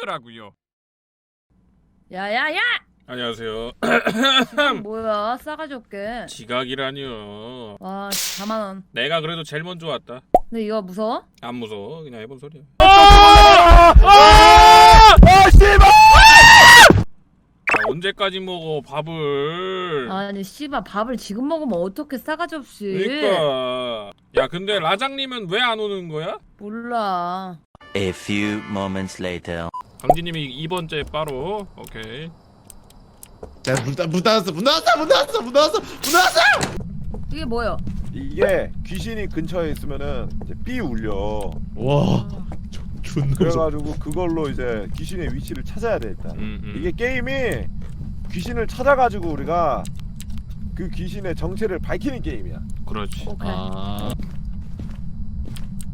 어쩌라고요? 야야야! 안녕하세요. 뭐야 싸가지 없게. 지각이라니요. 와 4만 원. 내가 그래도 제일 먼저 왔다. 근데 이거 무서워? 안 무서워. 그냥 해본 소리야. 아, 씨발! 아, 언제까지 먹어 밥을? 아니 씨발 밥을 지금 먹으면 어떻게 싸가지 없이? 그러니까. 야 근데 라장님은 왜 안 오는 거야? 몰라. A few moments later. 강진님이 2번째 바로. 오케이. 자, 문, 닫- 문 닫았어, 문 닫았어, 문 닫았어, 문 닫았어, 문 닫았어! 이게 뭐야? 이게 귀신이 근처에 있으면은 이제 삐 울려. 와, 저- 존나. 그래가지고 그걸로 이제 귀신의 위치를 찾아야 돼 일단. 음, 음. 이게 게임이 귀신을 찾아가지고 우리가 그 귀신의 정체를 밝히는 게임이야. 그렇지. 오케이. 아.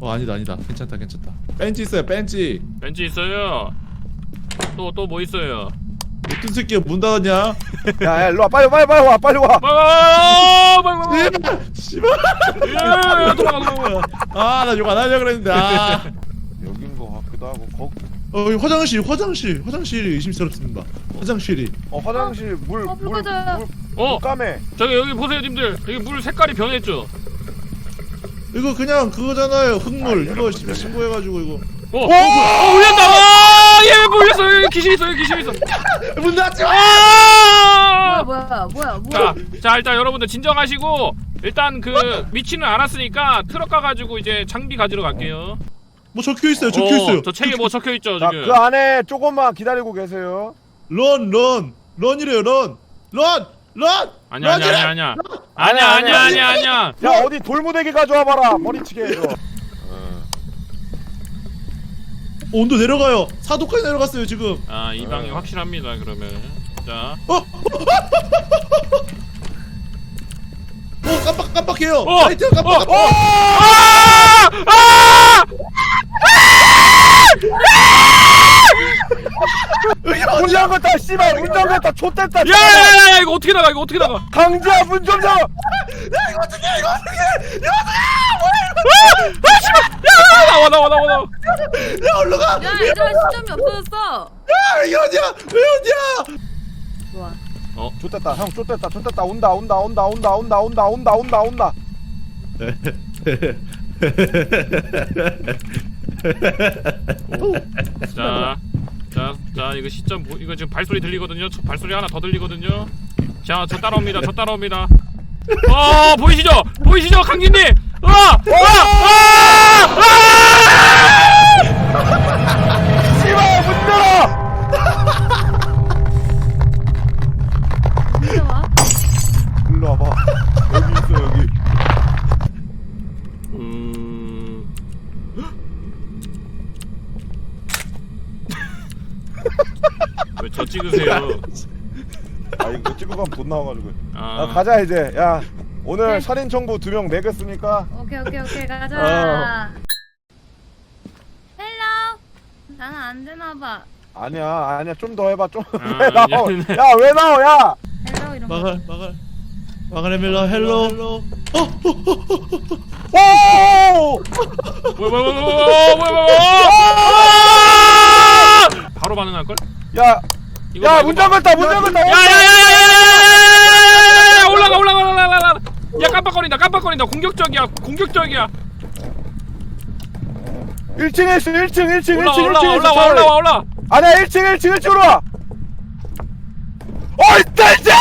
어, 아니다, 아니다. 괜찮다, 괜찮다. 벤치 있어요, 벤치. 벤치 있어요. 또 또 뭐 있어요? 어떤 새끼가 문 닫았냐? 야, 야, 일로 와, 빨리, 빨리, 빨리 와, 빨리 와. 아, 빨리 빨리 빨리. 씨발! 예, 도망가 도망가. 아, 나 욕 안 하려고 그랬는데, 아. 여긴 거 같기도 하고, 거, 어, 여기 화장실, 화장실, 화장실이 의심스럽습니다. 화장실이. 어 화장실 물, 어, 물, 물 꺼져요. 물, 어, 까매. 저기 여기 보세요, 님들. 여기 물 색깔이 변했죠. 이거 그냥 그거잖아요, 흙물. 이거 씨- 신고해가지고, 이거. 어, 어, 어, 울렸다. 아, 예, 물렸어. 여기 귀신 있어. 여기 귀신 있어. 문 닫지 마! 아! 뭐야 뭐야 뭐야 자, 일단 여러분들 진정하시고 일단 그 위치는 알았으니까 트럭 가가지고 이제 장비 가지러 갈게요. 뭐 적혀 있어요, 적혀 있어요. 저 책에 뭐 적혀 있죠 자, 지금. 그 안에 조금만 기다리고 계세요. 런, 런. 런이래요, 런. 런! 런! 아니야 아니야! 아니야 아니야 아니야 아니야 아니야 아니야. 야, 어디 돌무대기 가져와 봐라. 머리치게 이거. 어, 온도 내려가요. 4도까지 내려갔어요, 지금. 아 이 방이 확실합니다 그러면. 자. 어! 오 깜빡 깜빡해요. 어! 라이트 깜빡 어! 깜빡. 아! 아! 문 잠갔다, 씨발, 문 잠 갔다, 좆됐다. 야 야 야 야 이거 어떻게 나가 이거 어떻게 나가? 강지야, 문좀 열어. 아, 나와 나와 나와 나와. 야 올라가. 야 얘들아 시점이 없어졌어. 야? 왜 어디야? 좋아. 좆됐다, 형, 좆됐다, 좆됐다. 온다, 온다, 온다, 온다, 온다, 온다, 온다, 온다, 온다. 자, 자, 자, 이거 시점 보- 이거 지금 발소리 들리거든요. 저 발소리 하나 더 들리거든요. 자, 저 따라옵니다. 저 따라옵니다. 어, 보이시죠? 보이시죠, 강진님? 와, 와, 와, 씨발, 문 열어. 진짜 와? 일로 와봐. 여기 있어, 여기. 음, 왜 저 찍으세요? 아, 이거 찍고 가면 돈 나와가지고. 아, 아, 가자, 이제. 야, 오늘 네. 살인 청부 두명 매겼으니까. 오케이 오케이 오케이 가자. 어. 헬로. 나는 안 되나 봐. 아니야, 아니야, 좀 더 해봐, 좀. 아, 왜 나와? 미안해. 야, 왜 나와, 야! 헬로 이런 거. 마갈 마갈 에밀러 헬로. 헬로. 어, 오! 뭐야, 뭐야, 뭐야, 뭐야, 뭐야, 뭐야, 뭐야! 바로 반응할 걸? 야, 야, 봐, 문 이거 봐. 잠갔다, 문 잠갔다. 야야야야야야야야야야야야야야야 야 깜빡거린다 깜빡거린다. 공격적이야 공격적이야. 1층에 있어 1층 1층 1층 1층 올라 올라 올라 올라 올라 올라 아니야 1층 1층 1층으로 와. 어이 딴자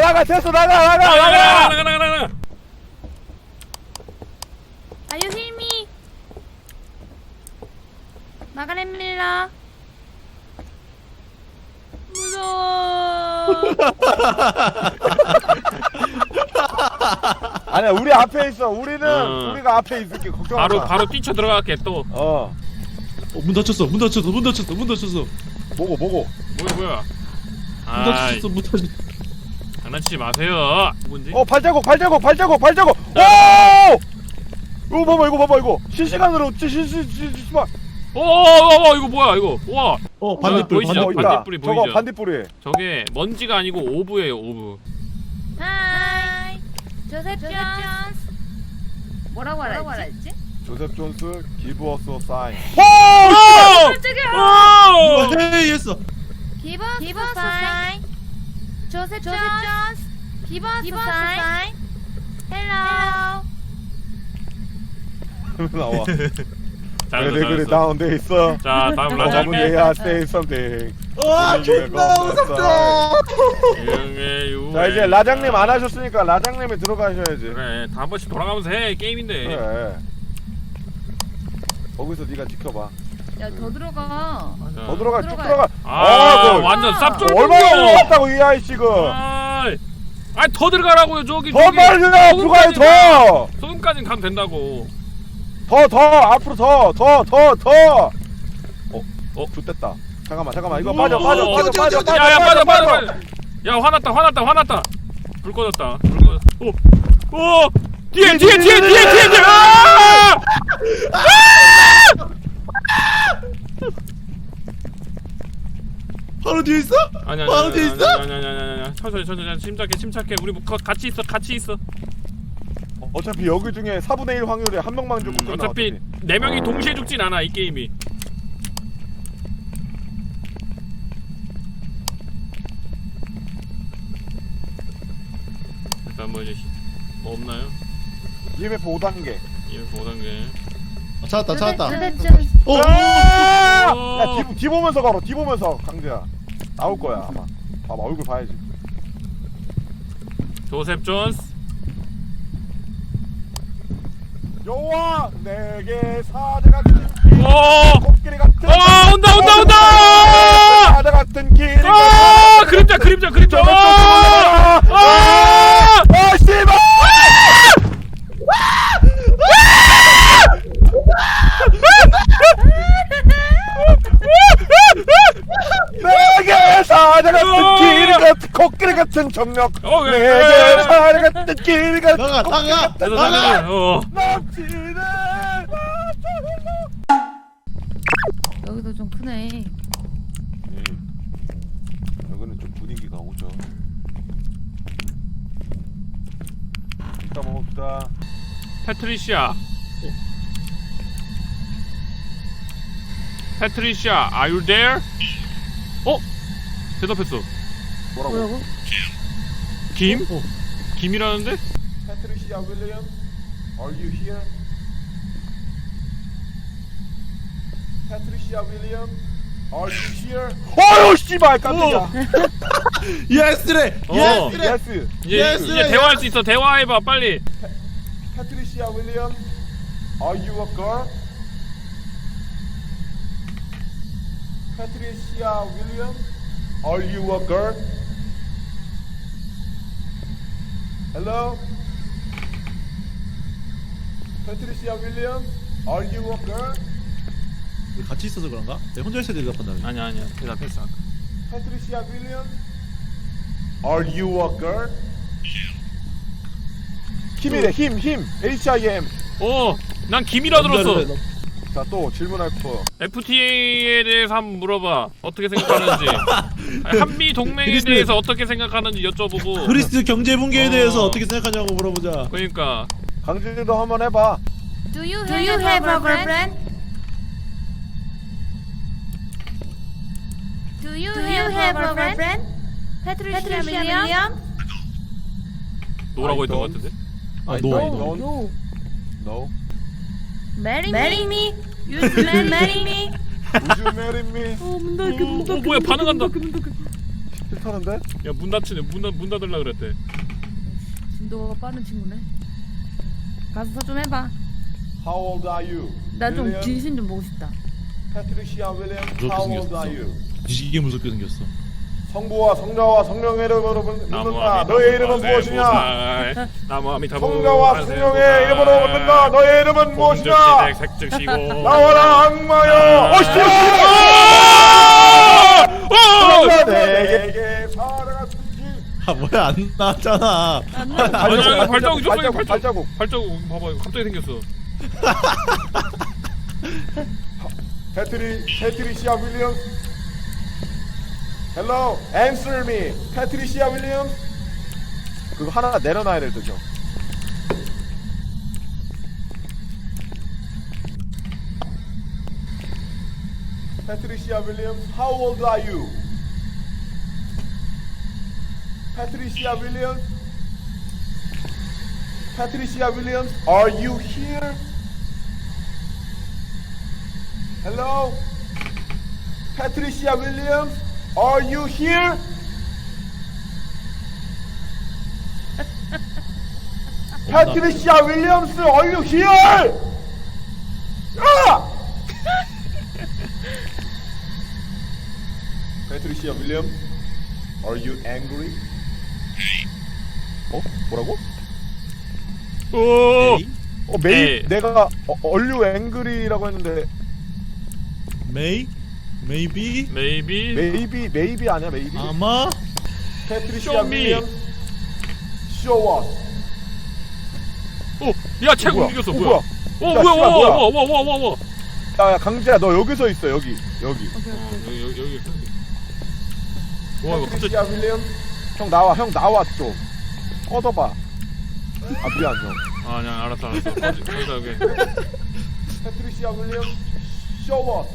나가, 나가, 나가, 됐어, 나가, 나가, 나가 나가 나가. 나가 나가 나가 Are you hear me? 마가렛밀라. 무서워. 아니야, 우리 앞에 있어. 우리는 어. 우리가 앞에 있을게. 걱정 마. 바로 바로 뛰쳐 들어갈게 또 어. 어, 문 닫혔어. 문 닫혔어. 문 닫혔어. 문 닫혔어. 뭐고, 뭐고. 뭐야 뭐야 문 아 닫혔어. 문 닫혔어. 장난치지 마세요 누군지 어, 발자국, 발자국, 발자국, 발자국. 오! 이거 봐봐, 이거 봐봐, 이거. 실시간으로, 시, 시, 시, 시, 시, 봐. 오, 오, 오, 이거 뭐야 이거? 와, 어 반딧불 보이시죠? 어 반딧불. 있다. 반딧불이 저거 보이죠? 반딧불이. 저게 먼지가 아니고 오브예요 오브. 하이. 조셉 존스. 뭐라고 하라 했지? 조셉 존스 give us a sign. 오! 깜짝이야. 오! 헤이 했어. Us a sign. 조셉 존스. Give us a sign. Hello. 나와. 잘했어, 그래 그래 잘했어. 다운돼 있어. 자, 다음 라장님. 얘야 say something. 와 존나. 무섭다. 자 이제 라장님 안 하셨으니까 라장님이 들어가셔야지. 그래, 다한 번씩 돌아가면서 해 게임인데. 그래. 거기서 네가 지켜봐. 야 더 들어가. 맞아. 더 들어가 쭉. 들어가. 아, 어, 그 완전 쌉쫄 얼마나 들어갔다고 이 아이씨가. 아, 아니 더 들어가라고요 저기. 더 저기. 빨리 가 들어가요 더. 소금까진 가면 된다고. 더 더 앞으로 더 더 더 더. 어, 어? 어, 좋됐다. 잠깐만, 잠깐만, 이거 빠져, 빠져, 어, 빠져, 빠져, 빠져, 야야 빠져 빠져 빠져. 빠져. 야 화났다 화났다 화났다. 불 꺼졌다. 불 꺼졌. 오, 오, 뒤에 뒤에 뒤에 뒤에 뒤에 뒤에. 아! 바로 뒤에 있어? 아니 아니 바로 아니 뒤에 아니 있어? 아니 아니 아니 아니 천천히 천천히 침착해 침착해 우리 뭐 거- 같이 있어 같이 있어. 어차피 여기 중에 4분의 1 확률에 한 명만 죽고 끝나. 어차피 네 명이 동시에 죽진 않아 이 게임이. 일단 뭐 이제 히- 뭐 없나요? EMF 5단계. 이거 5단계. 아, 찾았다 찾았다. 오. 아! 야, 뒤, 뒤 보면서 걸어. 뒤 보면서 강재야. 나올 거야 아마. 봐봐 얼굴 봐야지. 조셉 존스. 여호와 내게 사자 같은 오! 코끼리 같은. 어 온다 온다 온다! 사자 같은 길이. 아 그림자 그림자 그림자. 아! 아! 아 씨발! 내게 사자 같은 길이 같은 코끼리 같은 정력. 어, 왜, 내게 왜? 사자 같은 길이 같은 나가 나가 나가. 어. 넘치는 여기도 좀 크네. 여기는 좀 분위기가 오죠. 이따 먹읍시다. 패트리시아. 패트리시아, are you there? 어? 대답했어. 뭐라고? 뭐라고? 김? 어. 김이라는데? 패트리시아 윌리엄, are you here? 패트리시아 윌리엄, are you here? 어휴 씨발 깜짝이야. 예스래. 어. 예스래. 예스. 이제, Yes, 이제 yes. 대화할 수 있어. 대화해봐, 빨리. 패트리시아 윌리엄, are you a girl? 패트리시아 윌리엄, are you a girl? Hello? 패트리시아 윌리엄, are you a girl? 우리 같이 있어서 그런가? 내가 혼자 있어야 대답한다며. 아니야, 아니야. 대답했어. 아까. 패트리시아 윌리엄, are you a girl? 힘이래 힘힘 H-I-M 어, 난 김이라 들었어. 자 또 질문할 거 FTA에 대해서 한번 물어봐. 어떻게 생각하는지. 아니, 한미 동맹에 그리스- 대해서 어떻게 생각하는지 여쭤보고. 그리스 경제 붕괴에 어. 대해서 어떻게 생각하냐고 물어보자. 그러니까. 강진이도 한번 해봐 Do you have, Do you have a girlfriend? Do you, Do you have a girlfriend? Patricia William? 노라고 했던 것. 같은데. 아, I 노. don't. No. No Marry, marry me. You marry, marry me. Would you marry me? 어, 문 닫게, 문 닫게, 어, 뭐야, 문 닫게, 반응한다. 문 싫다는데? 야, 문 닫히네. 문, 닫- 문 닫으려 그랬대. 진도가 빠른 친구네. 가서 좀 해봐. How old are you? 나 좀 William? 귀신 좀 보고 싶다. Patricia William 무섭게 How old 생겼어. are you? 되게 무섭게 생겼어. 성부와 성자와 성령의 이름으로 묻는다 너의 이름은 무엇이냐? 보살. 나무 아미타불 성자와 보살 성령의 이름으로 묻는다. 너의 이름은 무엇이냐? 색즉시고. 나와라 악마여! 어씨 어! 내게 살아갔지? 아 뭐야 안 나왔잖아. 아니, 아니, 발자국 발자국 발자국. 발자국. 발자국. 봐봐 이거 갑자기 생겼어. 패트리 패트리시아 윌리엄스. Hello answer me. 패트리시아 윌리엄스 그거 하나 내려놔야 될 듯죠 패트리시아 윌리엄스 How old are you? 패트리시아 윌리엄스 패트리시아 윌리엄스 you here? Hello? Patricia Williams, are you here? Patricia Williams, are you here? Ah! Patricia Williams, are you angry? 어? 뭐라고? 오 어, 메이 에이. 내가 어, 얼류 앵그리라고 했는데 May? Maybe? 메이비 메이비 메이비 아니야 메이비? 아마? 패트리시아 Show me. 윌리엄 쇼워 오야 책 뭐야? 움직였어 어, 뭐야? 뭐야? 오 야, 뭐야 씨발, 뭐야? 와와 와 와 와 와 야, 야 강재야 너 여기서 있어 여기 여기. 여기 여기 여기 있어. 와 이거 갑자기 패트리시아 윌리엄? 형 나와 형 나와 좀 꺼져봐. 아 미안 형. 아 그냥 알았어 알았어. 꺼지 꺼져 여기. 패트리시아 윌리엄 쇼워.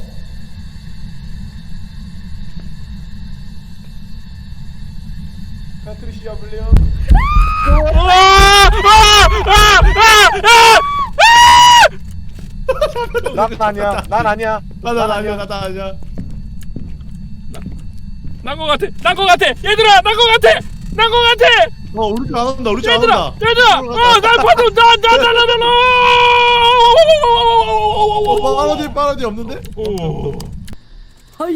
패트리시아 윌리엄 난 아니야 난 아니야. 나나 아니야. 나나 아니야. 난거 같아. 난거 같아. 얘들아 난거 같아. 난거 같아. 어 우리 쪽안 온다 우리 쪽안 얘들아 온다. 얘들아. 봐도 나나나나나 어 빠르디 빠르디 없는데? 오. 가자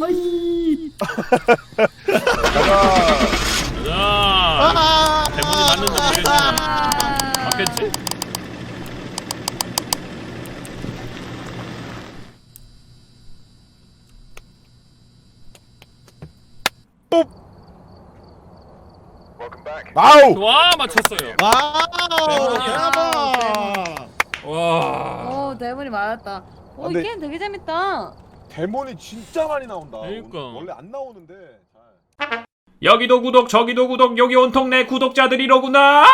자 아 대본이 맞는지 모르겠지만 맞겠지? 아우! 와 맞췄어요. 와우! 대박이야. 대박! 와. 오 대본이 많았다. 오 근데- 이 게임 되게 재밌다. 데몬이 진짜 많이 나온다. 그러니까. 원래 안 나오는데 잘. 여기도 구독 저기도 구독 여기 온통 내 구독자들이로구나